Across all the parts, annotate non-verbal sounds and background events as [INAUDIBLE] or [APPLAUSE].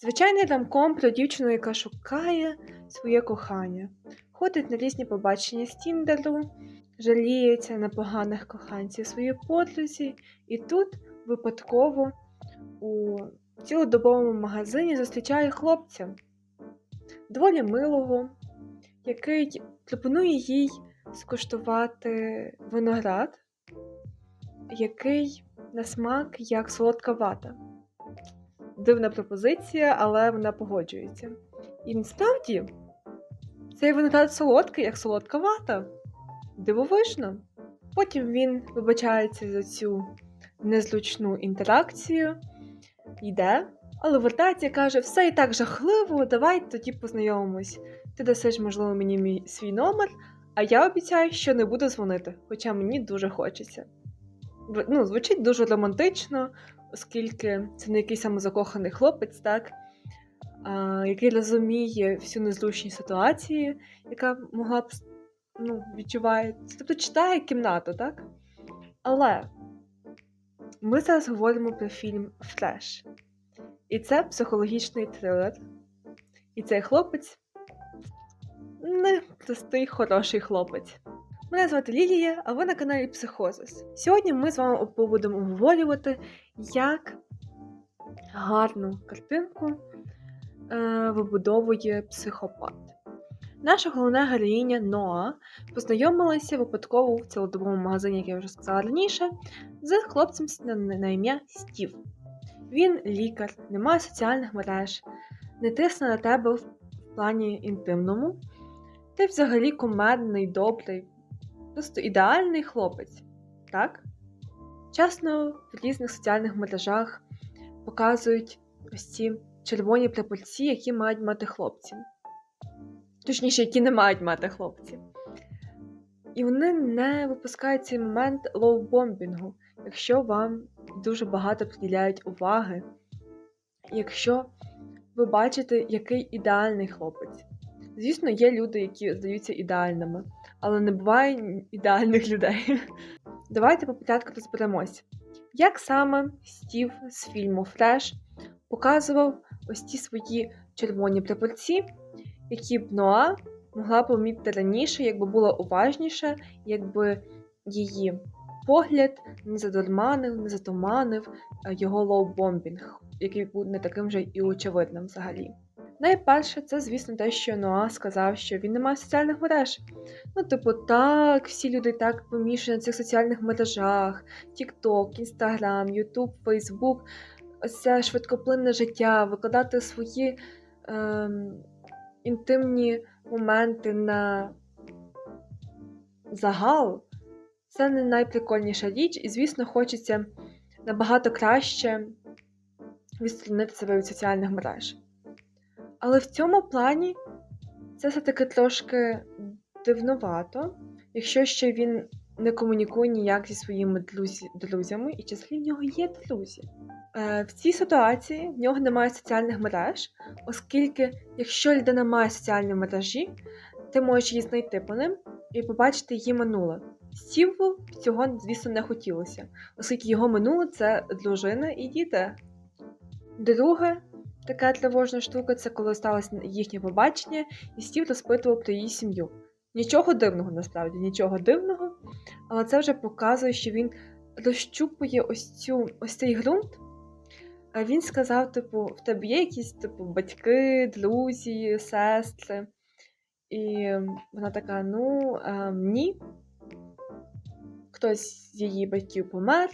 Звичайний рамком про дівчину, яка шукає своє кохання, ходить на різні побачення з Тіндеру, жаліється на поганих коханців своїй подрузі, і тут випадково у цілодобовому магазині зустрічає хлопця, доволі милого, який пропонує їй скуштувати виноград, який на смак як солодка вата. Дивна пропозиція, але вона погоджується. І насправді цей виноград солодкий, як солодка вата. Дивовижно. Потім він вибачається за цю незручну інтеракцію, йде, але вертається і каже: все і так жахливо, давай тоді познайомимось. Ти дасиш, можливо, мені мій свій номер, а я обіцяю, що не буду дзвонити, хоча мені дуже хочеться. Ну, звучить дуже романтично, оскільки це не якийсь самозакоханий хлопець, так, а, який розуміє всю незручність ситуації, яка могла б ну, відчуває, тобто читає кімнату, так? Але ми зараз говоримо про фільм Фреш. І це психологічний трилер. І цей хлопець не простий хороший хлопець. Мене звати Лілія, а ви на каналі Психозис. Сьогодні ми з вами будемо обговорювати, як гарну картинку е, вибудовує психопат. Наша головна героїня Ноа познайомилася випадково в цілодобовому магазині, як я вже сказала раніше, з хлопцем на, ім'я Стів. Він лікар, не має соціальних мереж, не тисне на тебе в плані інтимному. Ти взагалі комедний, добрий, просто ідеальний хлопець, так? Часто в різних соціальних мережах показують ось ці червоні прапорці, які мають мати хлопці. Точніше, які не мають мати хлопці. І вони не випускають цей момент лоу-бомбінгу, якщо вам дуже багато приділяють уваги, якщо ви бачите, який ідеальний хлопець. Звісно, є люди, які здаються ідеальними, але не буває ідеальних людей. Давайте по порядку розберемось. Як саме Стів з фільму Фреш показував ось ті свої червоні прапорці, які б Ноа могла помітити раніше, якби була уважніша, якби її погляд не задурманив, не затуманив його лоу-бомбінг, який був не таким же і очевидним взагалі. Найперше, це, звісно, те, що Ноа сказав, що він не має соціальних мереж. Ну, типу, так, всі люди так помішані на цих соціальних мережах: TikTok, Instagram, YouTube, Facebook, ось це швидкоплинне життя, викладати свої ем, інтимні моменти на загал. Це не найприкольніша річ, і, звісно, хочеться набагато краще відсторонити себе від соціальних мереж. Але в цьому плані це все-таки трошки дивновато, якщо ще він не комунікує ніяк зі своїми друзями, і числі в нього є друзі. Е, в цій ситуації в нього немає соціальних мереж, оскільки, якщо людина має соціальні мережі, ти можеш її знайти по ним і побачити її минуле. Стіву цього, звісно, не хотілося, оскільки його минуле це дружина і діти. Друге, така тривожна штука це коли сталося їхнє побачення, і Стів розпитував про її сім'ю. Нічого дивного насправді, нічого дивного, але це вже показує, що він розщупує ось цю ось цей ґрунт. А він сказав: типу, в тебе є якісь типу, батьки, друзі, сестри. І вона така: ну, ем, ні. Хтось з її батьків помер,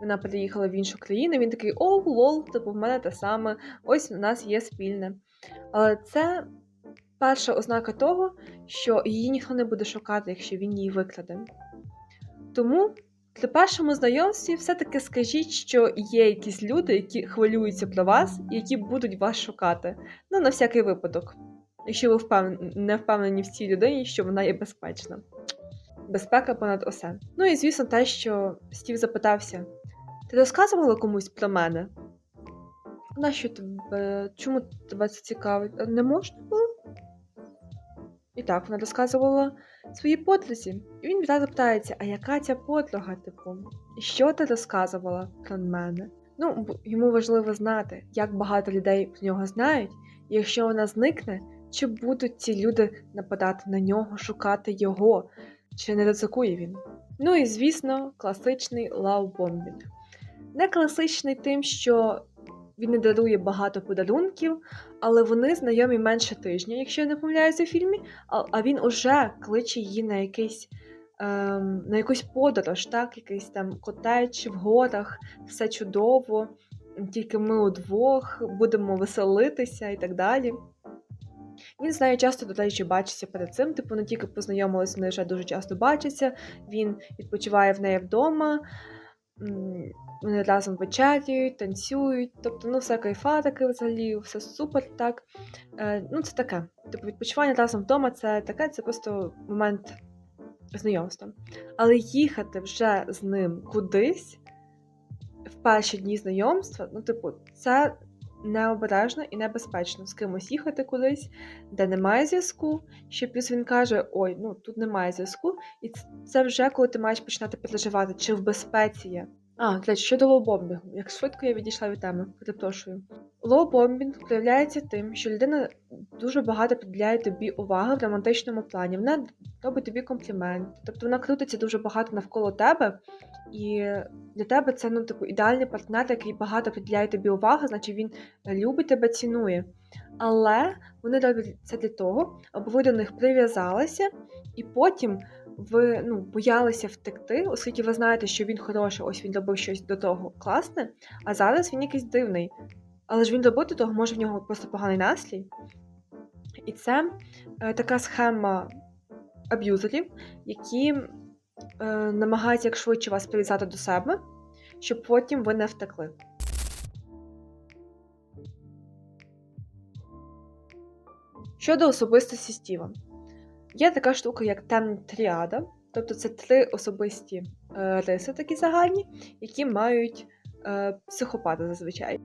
вона переїхала в іншу країну. Він такий: о, лол, типу, в мене те саме, ось у нас є спільне. Але це перша ознака того, що її ніхто не буде шукати, якщо він її викраде. Тому при першому знайомстві все-таки скажіть, що є якісь люди, які хвилюються про вас і які будуть вас шукати. Ну, на всякий випадок, якщо ви впевнені, не впевнені в цій людині, що вона є безпечна. Безпека понад усе. Ну і звісно, те, що Стів запитався: ти розказувала комусь про мене? Нащо тебе? Чому тебе це цікавить? Не можна було? І так, вона розказувала своїй подрузі. І він відразу питається, а яка ця подруга, типу? Що ти розказувала про мене? Ну, йому важливо знати, як багато людей про нього знають, і якщо вона зникне, чи будуть ці люди нападати на нього, шукати його, чи не ризикує він. Ну і звісно, класичний лавбомбінг. Не класичний тим, що він не дарує багато подарунків, але вони знайомі менше тижня, якщо я не помиляюся у фільмі, а, він уже кличе її на якийсь. Ем, на якусь подорож, так, якийсь там котедж в горах, все чудово, тільки ми удвох будемо веселитися і так далі. Він з нею часто, до речі, бачиться перед цим, типу, не тільки познайомилися, вони вже дуже часто бачаться. Він відпочиває в неї вдома, вони разом вечеряють, танцюють, тобто, ну, все кайфа таке взагалі, все супер, так. Е, ну, це таке. Типу, відпочивання разом вдома це таке, це просто момент знайомства. Але їхати вже з ним кудись в перші дні знайомства, ну, типу, це необережно і небезпечно з кимось їхати кудись, де немає зв'язку. що плюс він каже: ой, ну тут немає зв'язку, і це вже коли ти маєш починати переживати, чи в безпеці є. А, речі, щодо лоу-бомбінгу, як швидко я відійшла від теми, перепрошую. Лоу-бомбінг проявляється тим, що людина дуже багато приділяє тобі уваги в романтичному плані. Вона робить тобі комплімент, тобто вона крутиться дуже багато навколо тебе, і для тебе це ну, типу, ідеальний партнер, який багато приділяє тобі уваги, значить він любить тебе, цінує. Але вони роблять це для того, аби ви до них прив'язалися, і потім ви ну, боялися втекти, оскільки ви знаєте, що він хороший, ось він робив щось до того класне, а зараз він якийсь дивний. Але ж він робив до того, може в нього просто поганий настрій. І це е, така схема аб'юзерів, які е, намагаються як швидше вас прив'язати до себе, щоб потім ви не втекли. Щодо особистості Стіва, є така штука, як темна тріада, тобто це три особисті е, риси, такі загальні, які мають е, психопати зазвичай.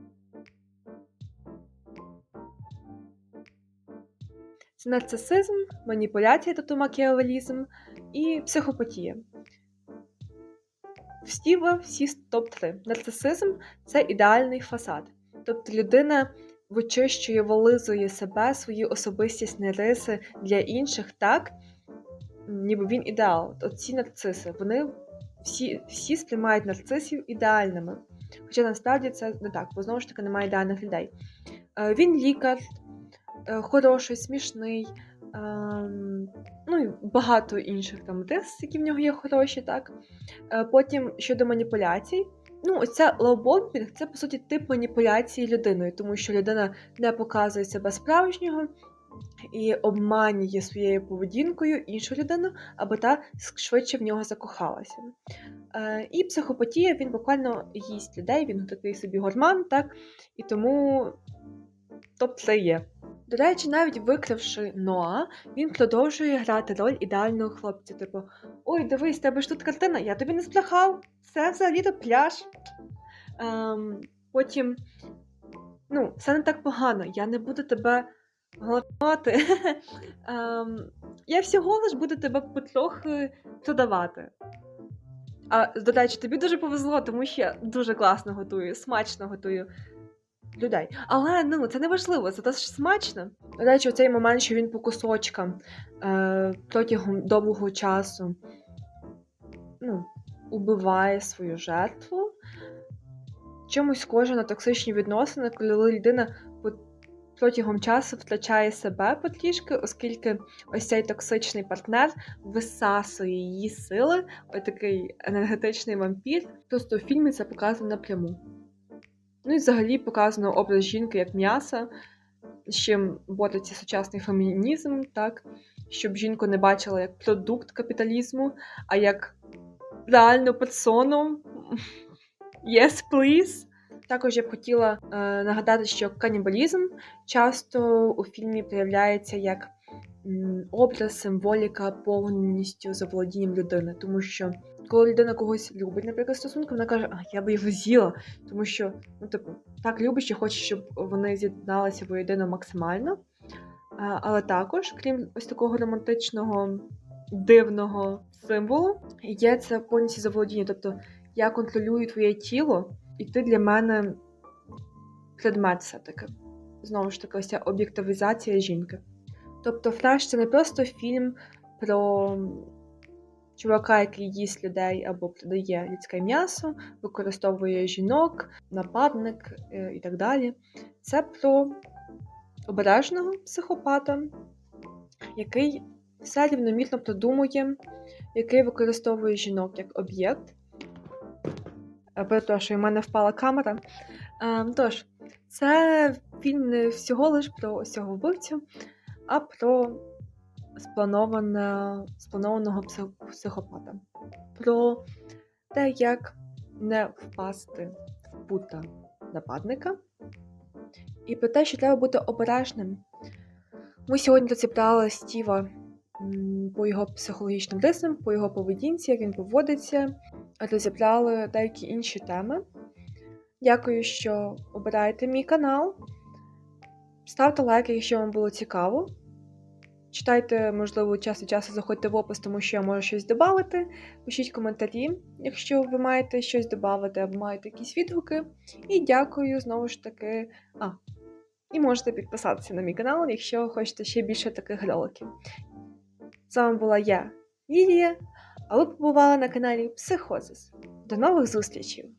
Це нарцисизм, маніпуляція, тобто макіавелізм і психопатія. В всі топ-3. Нарцисизм це ідеальний фасад. Тобто людина вичищує, вилизує себе, свої особистісні риси для інших так, ніби він ідеал. От ці нарциси, вони всі, всі сприймають нарцисів ідеальними. Хоча насправді це не так, бо знову ж таки немає ідеальних людей. Е, Він лікар, е, хороший, смішний, ем, ну і багато інших там рис, які в нього є хороші, так. Е, Потім щодо маніпуляцій. Ну, оця лоубомбінг це по суті тип маніпуляції людиною, тому що людина не показує себе справжнього і обманює своєю поведінкою іншу людину, аби та швидше в нього закохалася. Е, і психопатія він буквально їсть людей, він такий собі горман, так? І тому топ-3 є. До речі, навіть викривши Ноа, він продовжує грати роль ідеального хлопця. Типу, ой, дивись, тебе ж тут картина, я тобі не сплахав, це взагалі-то пляж. Ем, потім, ну, все не так погано, я не буду тебе голодувати. [LAUGHS] ем, я всього лиш буду тебе потрохи продавати. А до речі, тобі дуже повезло, тому що я дуже класно готую, смачно готую людей. Але ну це не важливо, це теж смачно. До речі, у цей момент, що він по кусочкам е, протягом довгого часу ну, убиває свою жертву. Чомусь схоже на токсичні відносини, коли людина протягом часу втрачає себе потрішки, оскільки ось цей токсичний партнер висасує її сили, ось такий енергетичний вампір. Просто в фільмі це показано напряму. Ну і взагалі показано образ жінки як м'яса, з чим бореться сучасний фемінізм, так? Щоб жінку не бачила як продукт капіталізму, а як реальну персону. Yes, please. Також я б хотіла е, нагадати, що канібалізм часто у фільмі проявляється як м, образ, символіка повністю заволодінням людини, тому що коли людина когось любить, наприклад, стосунки, вона каже, а я би його з'їла, тому що, ну, типу, так любить, що хоче, щоб вони з'єдналися воєдино максимально. А, але також, крім ось такого романтичного дивного символу, є це повністю заволодіння. Тобто я контролюю твоє тіло, І ти для мене предмет все-таки. Знову ж таки, ось ця об'єктивізація жінки. Тобто, флеш це не просто фільм про чувака, який їсть людей або продає людське м'ясо, використовує жінок, нападник е, і так далі. Це про обережного психопата, який все рівномірно продумує, який використовує жінок як об'єкт. Е, Перепрошую, в мене впала камера. Е, Тож, це фільм не всього лиш про ось цього вбивцю, а про сплановане, спланованого психопата. Про те, як не впасти в пута нападника, і про те, що треба бути обережним. Ми сьогодні розібрали Стіва по його психологічним рисам, по його поведінці, як він поводиться, розібрали деякі інші теми. Дякую, що обираєте мій канал. Ставте лайки, якщо вам було цікаво. Читайте, можливо, час від часу заходьте в опис, тому що я можу щось додати. Пишіть коментарі, якщо ви маєте щось додати або маєте якісь відгуки. І дякую знову ж таки. А, і можете підписатися на мій канал, якщо хочете ще більше таких роликів. З вами була я, Лілія, а ви побували на каналі Психозис. До нових зустрічей!